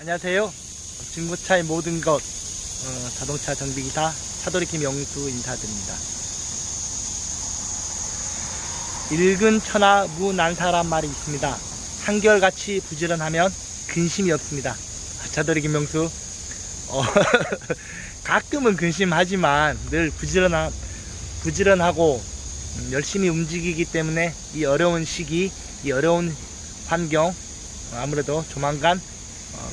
안녕하세요. 중고차의 모든 것 어, 자동차 정비기사 차돌이 김영수 인사드립니다. 읽은 천하 무난사란 말이 있습니다. 한결같이 부지런하면 근심이 없습니다. 차돌이 김영수 어, 가끔은 근심하지만 늘 부지런하, 부지런하고 음, 열심히 움직이기 때문에 이 어려운 시기, 이 어려운 환경 어, 아무래도 조만간 어,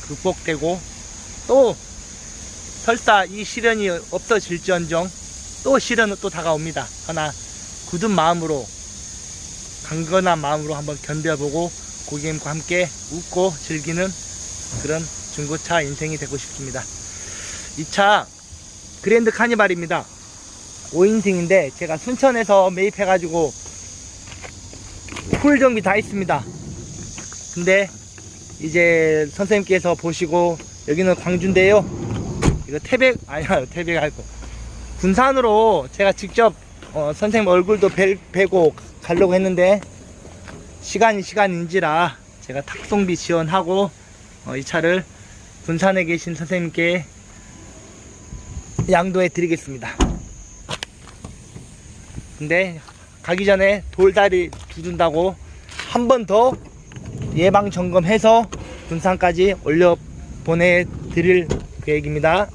극복되고 또 설사 이 시련이 없어질지언정 또 시련은 또 다가옵니다. 하나 굳은 마음으로 강건한 마음으로 한번 견뎌보고 고객님과 함께 웃고 즐기는 그런 중고차 인생이 되고 싶습니다. 이 차 그랜드 카니발입니다. 5인승인데 제가 순천에서 매입해가지고 풀 정비 다 했습니다. 근데 이제 선생님께서 보시고 여기는 광주인데요. 이거 태백 아니야 태백 알고 군산으로 제가 직접 어, 선생님 얼굴도 뵈, 뵈고 가려고 했는데 시간이 시간인지라 제가 탁송비 지원하고 어, 이 차를 군산에 계신 선생님께 양도해 드리겠습니다. 근데 가기 전에 돌다리 두둔다고 한 번 더 예방 점검해서 군산까지 올려 보내드릴 계획입니다.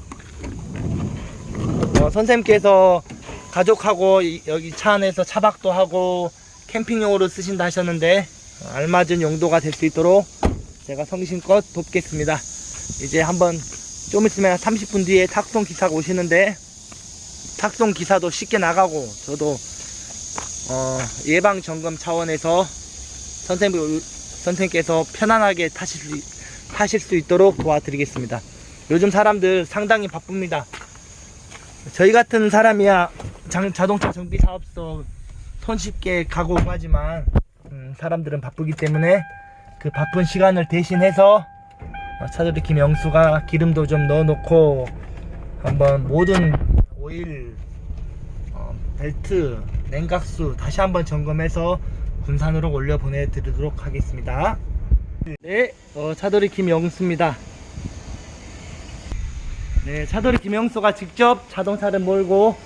어, 선생님께서 가족하고 이- 여기 차 안에서 차박도 하고 캠핑용으로 쓰신다 하셨는데 어, 알맞은 용도가 될 수 있도록 제가 성심껏 돕겠습니다. 이제 한번 좀 있으면 30분 뒤에 탁송 기사가 오시는데 탁송 기사도 쉽게 나가고 저도 어, 예방 점검 차원에서 선생님 선생님께서 편안하게 타실 수, 타실 수 있도록 도와드리겠습니다. 요즘 사람들 상당히 바쁩니다. 저희 같은 사람이야 장- 자동차 정비 사업소 손쉽게 가고 하지만 음, 사람들은 바쁘기 때문에 그 바쁜 시간을 대신해서 어, 차돌이 김영수가 기름도 좀 넣어놓고 한번 모든 오일 어, 벨트 냉각수 다시 한번 점검해서 군산으로 올려 보내드리도록 하겠습니다. 네, 어, 차돌이 김영수입니다. 네, 차돌이 김영수가 직접 자동차를 몰고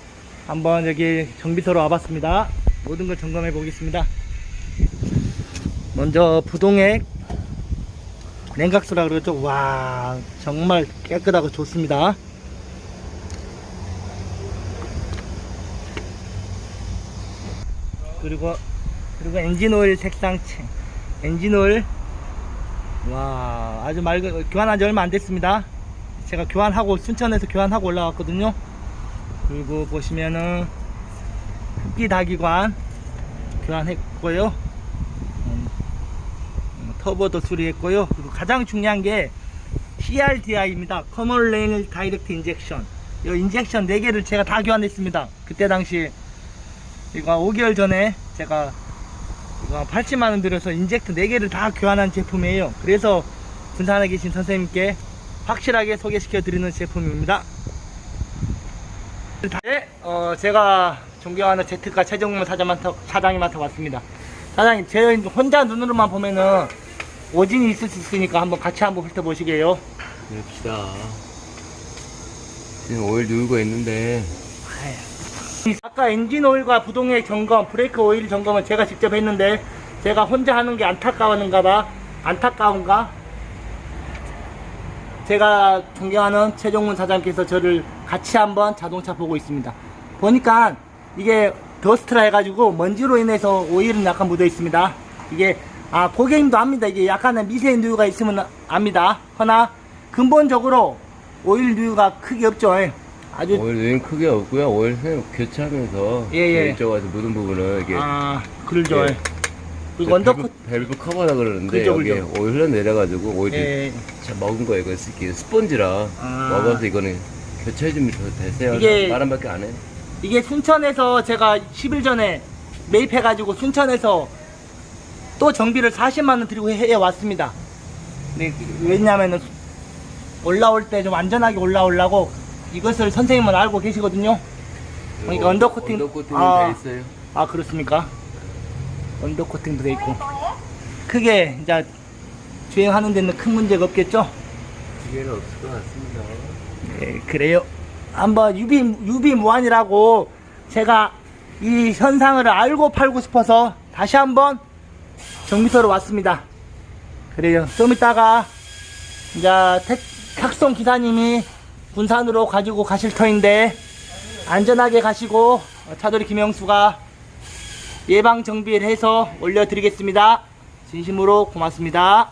한번 여기 정비소로 와봤습니다. 모든 걸 점검해 보겠습니다. 먼저 부동액 냉각수라 그러죠. 와, 정말 깨끗하고 좋습니다. 그리고 그리고 엔진 오일 색상체 엔진 오일. 와 아주 맑은 교환한 지 얼마 안 됐습니다. 제가 교환하고 순천에서 교환하고 올라왔거든요. 그리고 보시면은 흡기 다기관 교환했고요. 음, 음, 터보도 수리했고요. 그리고 가장 중요한 게 CRDI입니다. Common Rail Direct Injection. 이 인젝션 4개를 제가 다 교환했습니다. 그때 당시 이거 5개월 전에 제가 이거 80만원 들여서 인젝트 4개를 다 교환한 제품이에요. 그래서 군산에 계신 선생님께 확실하게 소개시켜 드리는 제품입니다. 네, 어, 제가 존경하는 제트카 최정문 사장님한테, 사장님한테 왔습니다. 사장님 제 혼자 눈으로만 보면은 오진이 있을 수 있으니까 한번 같이 한번 훑어보시게요. 봅시다. 지금 오일 누르고 있는데 아까 엔진 오일과 부동액 점검, 브레이크 오일 점검은 제가 직접 했는데 제가 혼자 하는 게 안타까웠는가 봐. 안타까운가? 제가 존경하는 최종문 사장님께서 저를 같이 한번 자동차 보고 있습니다. 보니까 이게 더스트라 해가지고 먼지로 인해서 오일은 약간 묻어 있습니다. 이게 아 고객님도 압니다. 이게 약간의 미세 누유가 있으면 압니다. 허나 근본적으로 오일 누유가 크게 없죠. 아주 오일 누인 크게 없고요. 오일 그냥 교체하면서 예, 예. 이쪽에서 묻은 부분을 이게 아 그러죠. 예. 그리고 저 언더컷 밸브, 커버라 그러는데 그죠, 여기 그죠. 오일 흘러 내려가지고 오일이 예. 참 먹은 거예요. 이거 이게 스펀지라 아. 먹어서 이거는 교체해주면 더 되세요. 이게- 바람밖에 안 해. 이게 순천에서 제가 10일 전에 매입해가지고 순천에서 또 정비를 40만원 들이고 해 왔습니다. 네, 왜냐면은 올라올 때 좀 안전하게 올라오려고 이것을 선생님은 알고 계시거든요. 그러니까 언더코팅- 언더코팅은 아. 돼 있어요. 아, 그렇습니까? 언더코팅도 돼 있고. 크게 이제 주행하는 데는 큰 문제가 없겠죠? 기회는 없을 것 같습니다. 예, 그래요. 한번 유비 유비 무한이라고 제가 이 현상을 알고 팔고 싶어서 다시 한번 정비소로 왔습니다. 그래요. 좀 이따가 이제 택, 탁송 기사님이 군산으로 가지고 가실 터인데 안전하게 가시고 어, 차돌이 김영수가 예방 정비를 해서 올려드리겠습니다. 진심으로 고맙습니다.